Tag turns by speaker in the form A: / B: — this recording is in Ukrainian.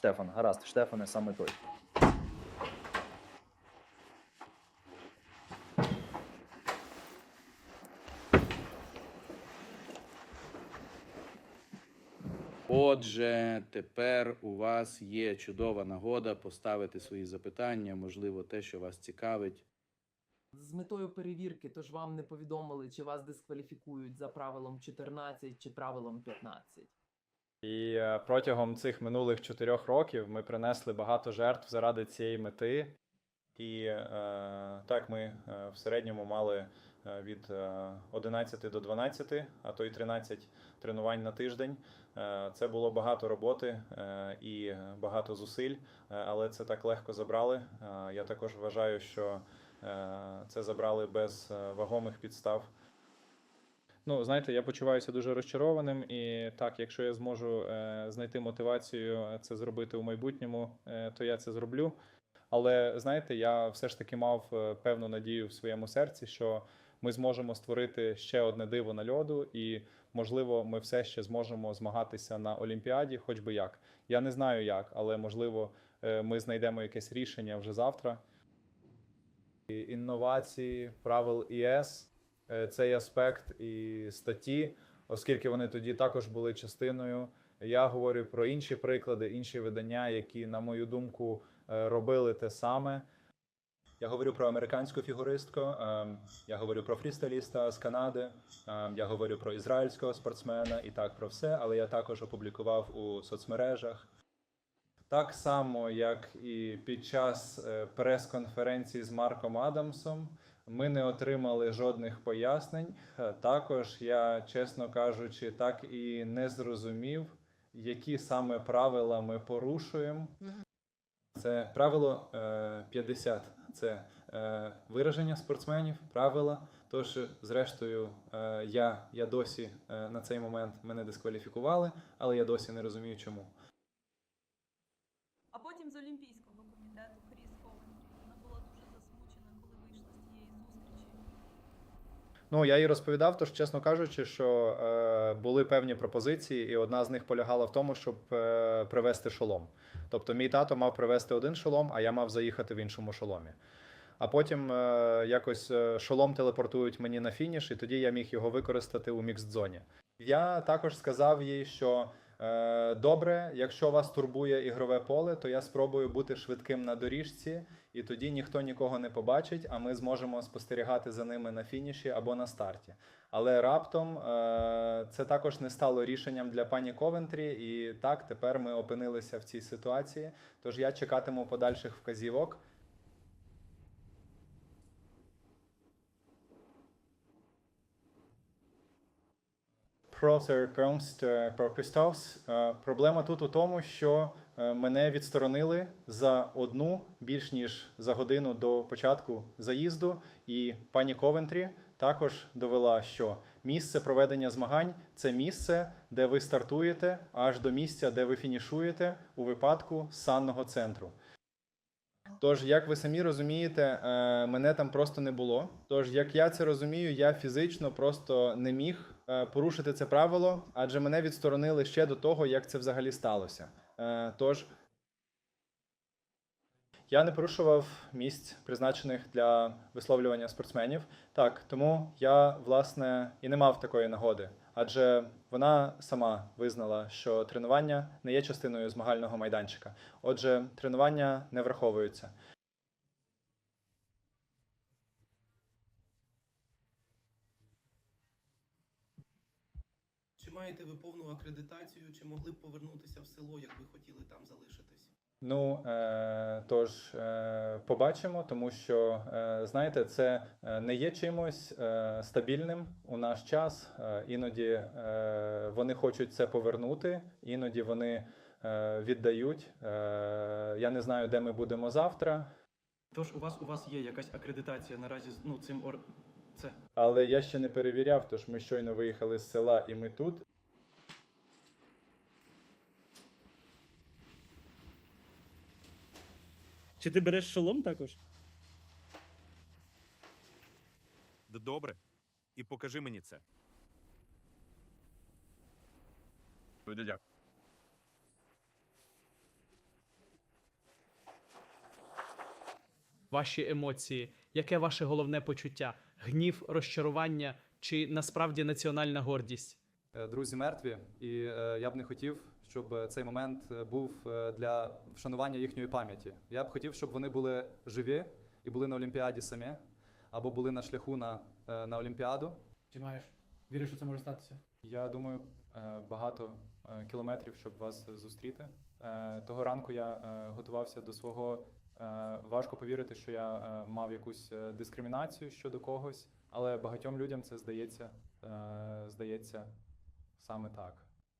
A: Штефан, гаразд, Штефане, саме той.
B: Отже, тепер у вас є чудова нагода поставити свої запитання, можливо, те, що вас цікавить.
C: З метою перевірки, тож вам не повідомили, чи вас дискваліфікують за правилом 14 чи правилом 15.
D: І е, протягом цих минулих чотирьох років ми принесли багато жертв заради цієї мети. І е, так ми е, в середньому мали е, від е, 11 до 12, а то й 13 тренувань на тиждень. Це було багато роботи і багато зусиль, але це так легко забрали. Я також вважаю, що це забрали без вагомих підстав. Ну, знаєте, я почуваюся дуже розчарованим, і так, якщо я зможу е, знайти мотивацію це зробити у майбутньому, е, то я це зроблю. Але знаєте, я все ж таки мав е, певну надію в своєму серці, що ми зможемо створити ще одне диво на льоду, і можливо, ми все ще зможемо змагатися на Олімпіаді, хоч би як. Я не знаю як, але можливо, е, ми знайдемо якесь рішення вже завтра. Інновації, правил е, цей аспект і статті, оскільки вони тоді також були частиною. Я говорю про інші приклади, інші видання, які, на мою думку, е, робили те саме.
E: Я говорю про американську фігуристку, ем, я говорю про фрістайліста з Канади, я говорю про ізраїльського спортсмена і так про все, але я також опублікував у соцмережах.
D: Так само, як і під час е, прес-конференції з Марком Адамсом, ми не отримали жодних пояснень. Е, Також я, чесно кажучи, так і не зрозумів, які саме правила ми порушуємо.
E: Це правило е, 50. Це е, вираження спортсменів, правила. Тож, зрештою, я, я досі на цей момент мене дискваліфікували, але я досі не розумію, чому.
F: Потім з Олімпійського комітету Кріс Ковентрі. Вона була дуже засмучена, коли вийшла з тієї зустрічі.
D: Ну, я їй розповідав, тож, чесно кажучи, що е, були певні пропозиції, і одна з них полягала в тому, щоб е, привезти шолом. Тобто, мій тато мав привезти один шолом, а я мав заїхати в іншому шоломі. А потім е, якось е, шолом телепортують мені на фініш, і тоді я міг його використати у мікс-зоні. Я також сказав їй, що добре, якщо вас турбує ігрове поле, то я спробую бути швидким на доріжці, і тоді ніхто нікого не побачить, а ми зможемо спостерігати за ними на фініші або на старті. Але раптом е, це також не стало рішенням для пані Ковентрі, і так тепер ми опинилися в цій ситуації. Тож я чекатиму подальших вказівок. Е, про Christophs. Е, Проблема тут у тому, що е, мене відсторонили за одну більш ніж за годину до початку заїзду, і пані Ковентрі також довела, що місце проведення змагань це місце, де ви стартуєте, аж до місця, де ви фінішуєте у випадку санного центру. Тож, як ви самі розумієте, мене там просто не було. Тож, як я це розумію, я фізично просто не міг порушити це правило, адже мене відсторонили ще до того, як це взагалі сталося. Е, Тож я не порушував місць, призначених для висловлювання спортсменів. Так, тому я власне і не мав такої нагоди, адже вона сама визнала, що тренування не є частиною змагального майданчика. Отже, тренування не враховуються.
G: Маєте ви повну акредитацію, чи могли б повернутися в село, якби хотіли там залишитись?
D: Ну е, тож е, побачимо, тому що е, знаєте, це не є чимось стабільним у наш час. Іноді вони хочуть це повернути, іноді вони віддають. Я не знаю, де ми будемо завтра,
H: Тож у вас у вас є якась акредитація наразі з- ну цим ор... це.
D: але я ще не перевіряв, тож ми щойно виїхали з села, і ми тут.
I: Чи ти береш шолом також?
J: Добре. І покажи мені це. Дуже дякую.
K: ваші емоції, яке ваше головне почуття? Гнів, розчарування чи насправді національна гордість?
D: Е, друзі мертві, і е, я б не хотів, щоб е, цей момент е, був е, для вшанування їхньої пам'яті. Я б хотів, щоб вони були живі і були на Олімпіаді самі, або були на шляху на, на Олімпіаду.
H: Чи маєш? Віриш, що це може статися?
D: Я думаю, багато кілометрів, щоб вас зустріти. Того ранку я готувався до свого. Важко повірити, що я мав якусь дискримінацію щодо когось, але багатьом людям це здається, здається саме так.